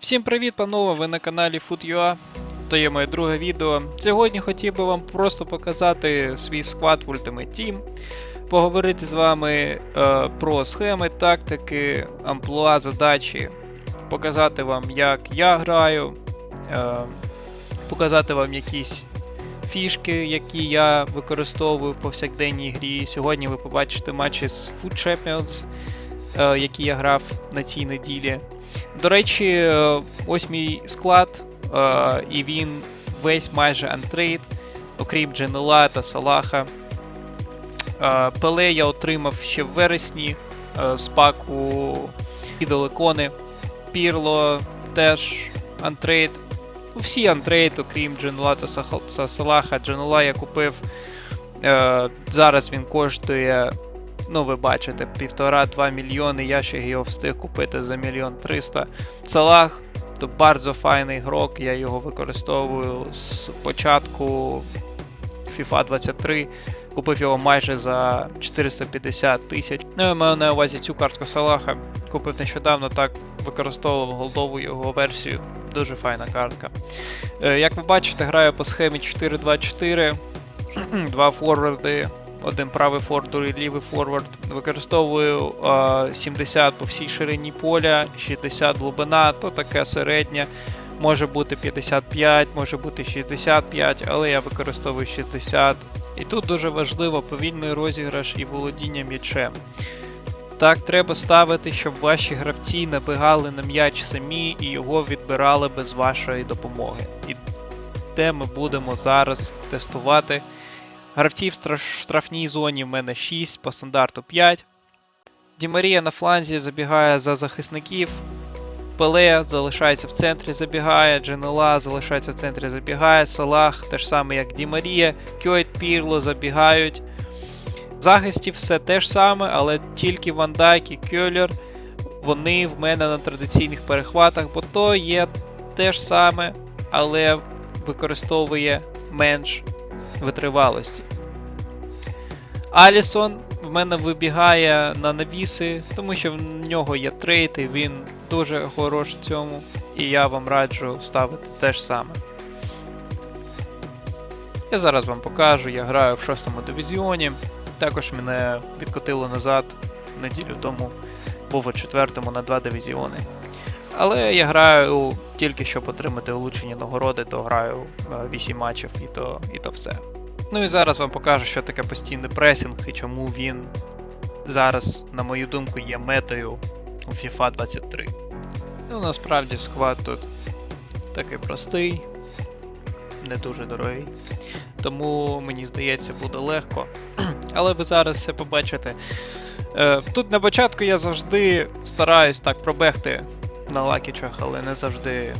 Всім привіт, панове! Ви на каналі Food.ua. То є моє друге відео. Сьогодні хотів би вам просто показати свій склад в Ultimate Team, поговорити з вами е, про схеми, тактики, амплуа, задачі, показати вам, як я граю, е, показати вам якісь фішки, які я використовую в повсякденній грі. Сьогодні ви побачите матчі з Food Champions, е, які я грав на цій неділі. До речі, ось мій склад, е, і він весь майже антрейд, окрім Дженела та Салаха. Е, Пеле я отримав ще в вересні е, з паку ідолекони. Пірло теж антрейд. Всі антрейд, окрім Дженела та Салаха. Дженела я купив. Зараз він коштує Ну, ви бачите, півтора-два мільйони, я ще його встиг купити за мільйон триста. Салах то bardzo файний грок, я його використовую з початку FIFA 23. Купив його майже за 450 тисяч. Ну, я маю на увазі цю картку Салаха. Купив нещодавно, так використовував голдову його версію. Дуже файна картка. Е, Як ви бачите, граю по схемі 4-2-4, два форварди, один правий форвард, лівий форвард. Використовую е, 70 по всій ширині поля, 60 глибина, то таке середнє. Може бути 55, може бути 65, але я використовую 60. І тут дуже важливо повільний розіграш і володіння м'ячем. Так треба ставити, щоб ваші гравці набігали на м'яч самі і його відбирали без вашої допомоги. І те ми будемо зараз тестувати. Гравців в штрафній зоні в мене 6, по стандарту 5. Дімарія на фланзі забігає за захисників. Пеле залишається в центрі, забігає, Дженела залишається в центрі, забігає, Салах теж саме як Дімарія, Кьойт, Пірло забігають. В захисті все те ж саме, але тільки Ван Дайк і Кьолер вони в мене на традиційних перехватах, бо то є те ж саме, але використовує менш витривалості. Алісон в мене вибігає на навіси, тому що в нього є трейд, і він дуже хорош в цьому. І я вам раджу ставити те ж саме. Я зараз вам покажу, я граю в 6 дивізіоні. Також мене відкотило назад неділю тому, був у 4 на 2 дивізіони. Але я граю тільки щоб отримати улучшені нагороди, то граю 8 матчів і то, і то все. Ну і зараз вам покажу, що таке постійний пресінг і чому він зараз, на мою думку, є метою у FIFA 23. Ну, насправді склад тут такий простий, не дуже дорогий. Тому мені здається, буде легко. Але ви зараз все побачите. Е, Тут на початку я завжди стараюсь так пробегти на лакічах, але не завжди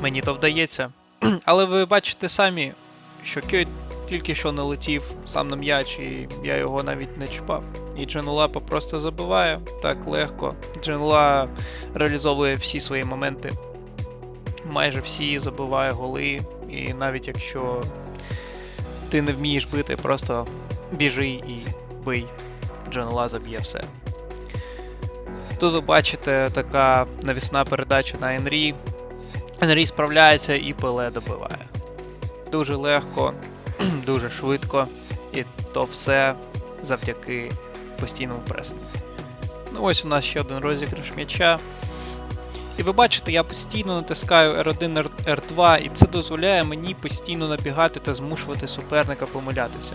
мені то вдається. Але ви бачите самі, що Кьойт тільки що налетів сам на м'яч, і я його навіть не чіпав. І Дженула просто забиває так легко. Дженула реалізовує всі свої моменти. Майже всі забиває голи. І навіть якщо ти не вмієш бити, просто біжи і бий. Дженула заб'є все. Тут ви бачите така навісна передача на Енрі. Енрі справляється і Пеле добиває. Дуже легко, дуже швидко, і то все завдяки постійному пресингу. Ну ось у нас ще один розіграш м'яча. І ви бачите, я постійно натискаю R1, R2, і це дозволяє мені постійно набігати та змушувати суперника помилятися.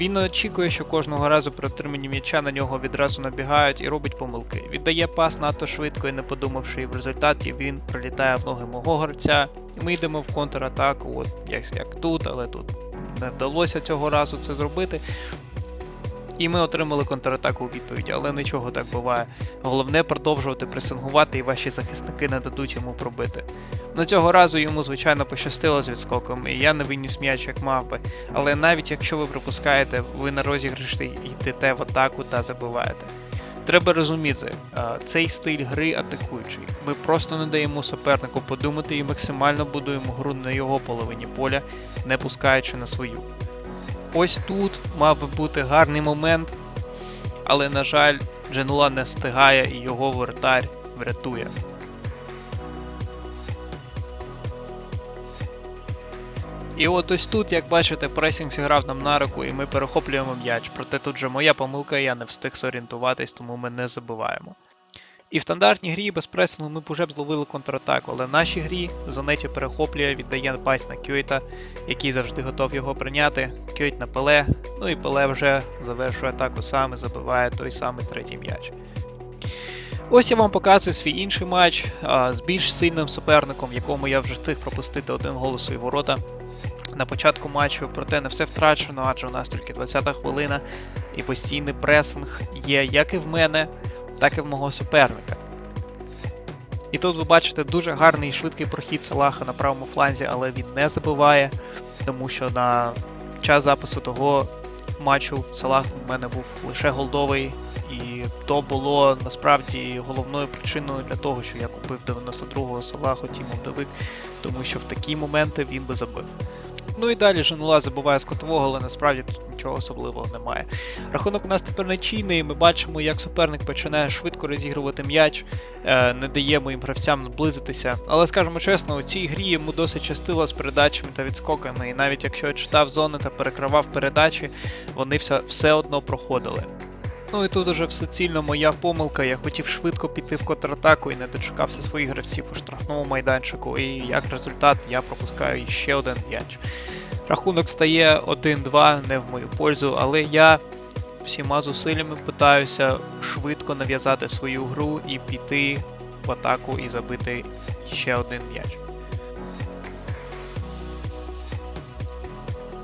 Він очікує, що кожного разу при отриманні м'яча на нього відразу набігають і робить помилки. Віддає пас надто швидко і не подумавши, і в результаті він прилітає в ноги мого гравця, і ми йдемо в контратаку, от як, як тут, але тут не вдалося цього разу це зробити. І ми отримали контратаку у відповідь, але нічого так буває. Головне продовжувати пресингувати, і ваші захисники не дадуть йому пробити. Ну цього разу йому, звичайно, пощастило з відскоком, і я не виніс м'яч як мав би. Але навіть якщо ви пропускаєте, ви на розіграші йдете в атаку та забиваєте. Треба розуміти, цей стиль гри атакуючий. Ми просто не даємо супернику подумати і максимально будуємо гру на його половині поля, не пускаючи на свою. Ось тут мав би бути гарний момент, але, на жаль, Дженула не встигає і його вратарь врятує. І от ось тут, як бачите, пресінг зіграв нам на руку і ми перехоплюємо м'яч. Проте тут же моя помилка, я не встиг зорієнтуватись, тому ми не забиваємо. І в стандартній грі без пресингу ми б уже б зловили контратаку, але в нашій грі Занеті перехоплює, віддає пас на Кьойта, який завжди готов його прийняти. Кьойт на Пеле, ну і Пеле вже завершує атаку сам і забиває той самий третій м'яч. Ось я вам показую свій інший матч а, з більш сильним суперником, якому я вже встиг пропустити один гол у ворота на початку матчу, проте не все втрачено, адже у нас тільки 20-та хвилина і постійний пресинг є як і в мене, так і в мого суперника. І тут ви бачите дуже гарний і швидкий прохід Салаха на правому фланзі, але він не забиває, тому що на час запису того матчу Салах у мене був лише голдовий, і то було насправді головною причиною для того, що я купив 92-го Салаху Тімом Давик, тому що в такі моменти він би забив. Ну і далі Женула забуває з котового, але насправді тут нічого особливого немає. Рахунок у нас тепер нечійний, ми бачимо, як суперник починає швидко розігрувати м'яч, е, не дає моїм гравцям наблизитися. Але скажімо чесно, у цій грі йому досить частило з передачами та відскоками, і навіть якщо я читав зони та перекривав передачі, вони все, все одно проходили. Ну і тут уже все цільно моя помилка. Я хотів швидко піти в контратаку і не дочекався своїх гравців у штрафному майданчику. І як результат я пропускаю ще один м'яч. Рахунок стає 1-2 не в мою пользу, але я всіма зусиллями питаюся швидко нав'язати свою гру і піти в атаку і забити ще один м'яч.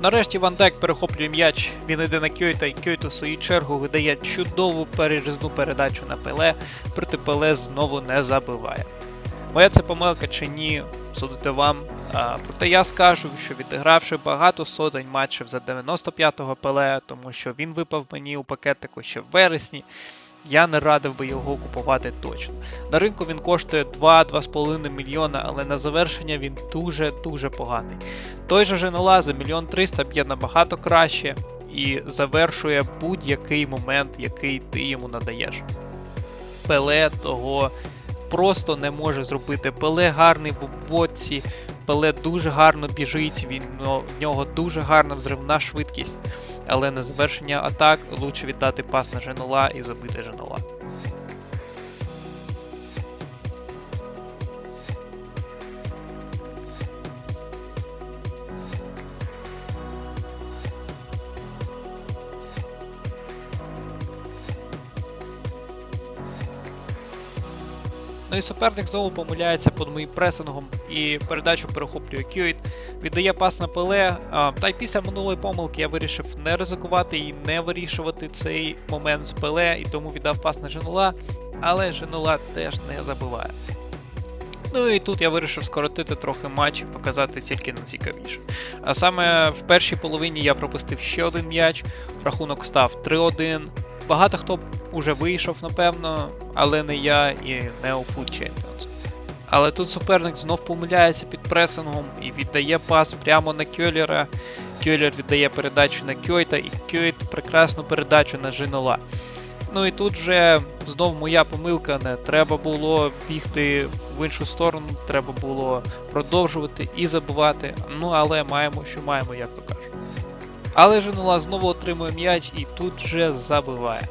Нарешті Ван Дек перехоплює м'яч, він йде на Кьойта, і Кьойт у свою чергу видає чудову перерізну передачу на Пеле, проте Пеле знову не забиває. Моя це помилка чи ні, судите вам. А, проте я скажу, що відігравши багато сотень матчів за 95-го Пеле, тому що він випав мені у пакетику ще в вересні, я не радив би його купувати точно. На ринку він коштує 2-2,5 мільйона, але на завершення він дуже-дуже поганий. Той же Женола за мільйон 300 б'є набагато краще і завершує будь-який момент, який ти йому надаєш. Пеле того просто не може зробити. Пеле гарний в обводці, Пеле дуже гарно біжить, він, ну, в нього дуже гарна взривна швидкість, але на завершення атак лучше віддати пас на Женола і забити Женола. Ну і суперник знову помиляється під моїм пресингом і передачу перехоплює Кьюіт, віддає пас на Пеле. Та й після минулої помилки я вирішив не ризикувати і не вирішувати цей момент з Пеле, і тому віддав пас на Женула, але Женула теж не забиває. Ну і тут я вирішив скоротити трохи матч і показати тільки найцікавіше. А саме в першій половині я пропустив ще один м'яч, рахунок став 3-1. Багато хто уже вийшов, напевно, але не я і не у Food Champions. Але тут суперник знов помиляється під пресингом і віддає пас прямо на Кьолера. Кьолер віддає передачу на Кьойта і Кьойт прекрасну передачу на Жинола. Ну і тут вже знов моя помилка, не треба було бігти в іншу сторону, треба було продовжувати і забувати. Ну але маємо, що маємо, як то кажуть. Але Женула знову отримує м'яч і тут вже забиває.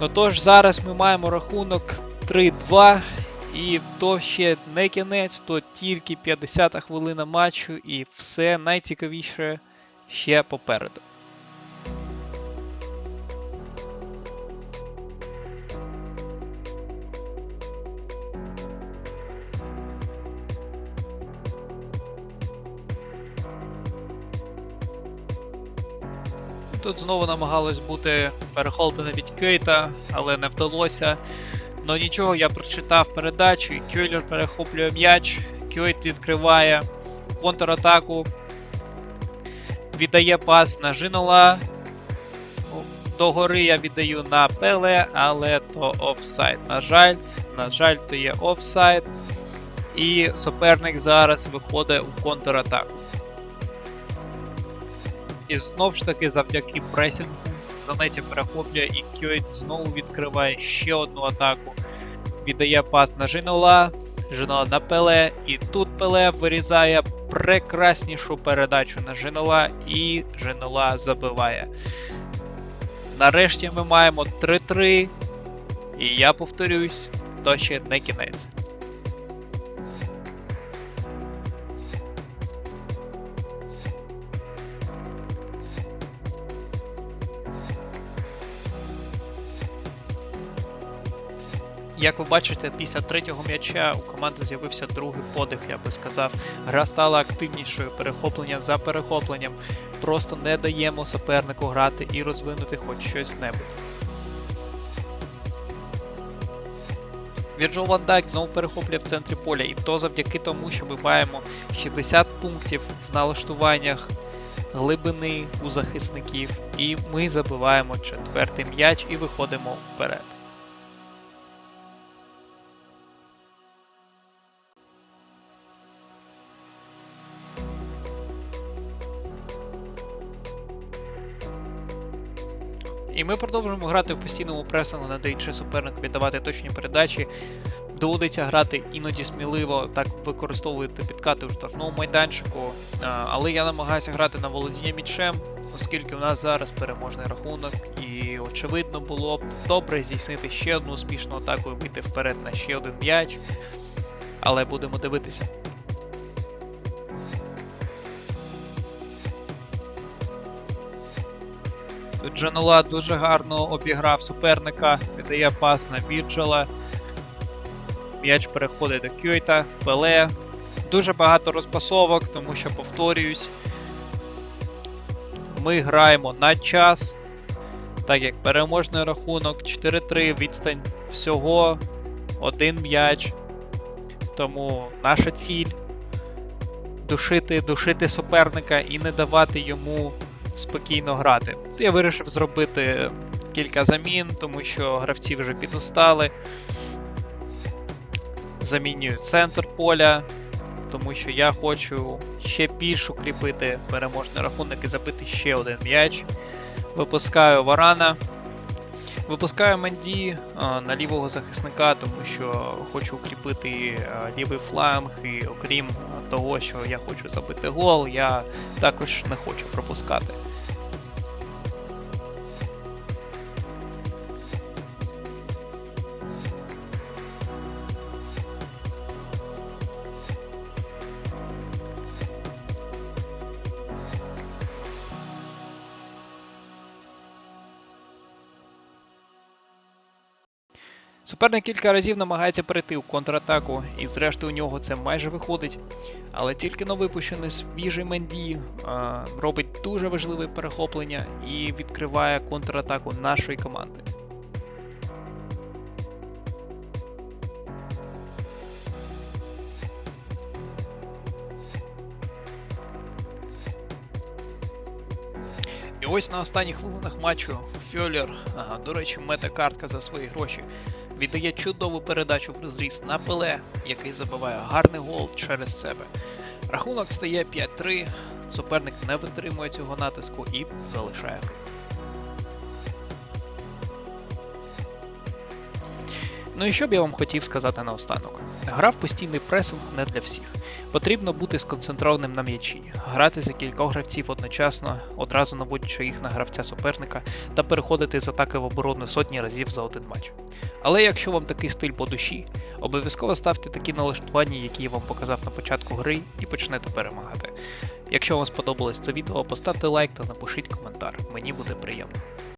Ну тож, зараз ми маємо рахунок 3-2. І то ще не кінець, то тільки 50-та хвилина матчу, і все найцікавіше ще попереду. Тут знову намагалось бути перехоплено від Кейта, але не вдалося. Ну нічого, я прочитав передачу, і Кьойлер перехоплює м'яч, Кьойт відкриває контратаку, віддає пас на Жинола. До гори я віддаю на Пеле, але то офсайд. На жаль, на жаль, то є офсайд. І суперник зараз виходить у контратаку. І знов ж таки завдяки пресінгу Занеті перехоплює і Кьойт знову відкриває ще одну атаку. Віддає пас на Жинола. Женола на Пеле, і тут Пеле вирізає прекраснішу передачу на Женола, і Женола забиває. Нарешті ми маємо 3-3. І я повторюсь, то ще не кінець. Як ви бачите, після третього м'яча у команди з'явився другий подих, я би сказав. Гра стала активнішою, перехоплення за перехопленням. Просто не даємо супернику грати і розвинути хоч щось небудь. Вірджил Ван Дайк знову перехоплює в центрі поля, і то завдяки тому, що ми маємо 60 пунктів в налаштуваннях глибини у захисників, і ми забиваємо четвертий м'яч і виходимо вперед. І ми продовжуємо грати в постійному пресингу, не даючи супернику віддавати точні передачі. Доводиться грати іноді сміливо, так використовувати підкати у штрафному майданчику. Але я намагаюся грати на володіння м'ячем, оскільки у нас зараз переможний рахунок, і очевидно було б добре здійснити ще одну успішну атаку і вийти вперед на ще один м'яч. Але будемо дивитися. Тут Джанула дуже гарно обіграв суперника, віддає пас на Вірджела. М'яч переходить до Кьойта, Пеле. Дуже багато розпасовок, тому що повторююсь. Ми граємо на час. Так як переможний рахунок 4-3, відстань всього один м'яч. Тому наша ціль душити, душити суперника і не давати йому спокійно грати. Я вирішив зробити кілька замін, тому що гравці вже підустали. Замінюю центр поля, тому що я хочу ще більш укріпити переможний рахунок і забити ще один м'яч. Випускаю Варана. Випускаю Манді на лівого захисника, тому що хочу укріпити лівий фланг, і окрім того, що я хочу забити гол, я також не хочу пропускати. Суперник кілька разів намагається перейти у контратаку, і зрештою у нього це майже виходить. Але тільки но випущений свіжий Менді а, робить дуже важливе перехоплення і відкриває контратаку нашої команди. І ось на останніх хвилинах матчу Фьолер, ага, до речі, мета-картка за свої гроші, віддає чудову передачу в розріз на Пеле, який забиває гарний гол через себе. Рахунок стає 5-3, суперник не витримує цього натиску і залишає Ну і що б я вам хотів сказати наостанок? Гра в постійний пресинг не для всіх. Потрібно бути сконцентрованим на м'ячі, грати за кількох гравців одночасно, одразу наводячи їх на гравця суперника та переходити з атаки в оборону сотні разів за один матч. Але якщо вам такий стиль по душі, обов'язково ставте такі налаштування, які я вам показав на початку гри, і почнете перемагати. Якщо вам сподобалось це відео, поставте лайк та напишіть коментар, мені буде приємно.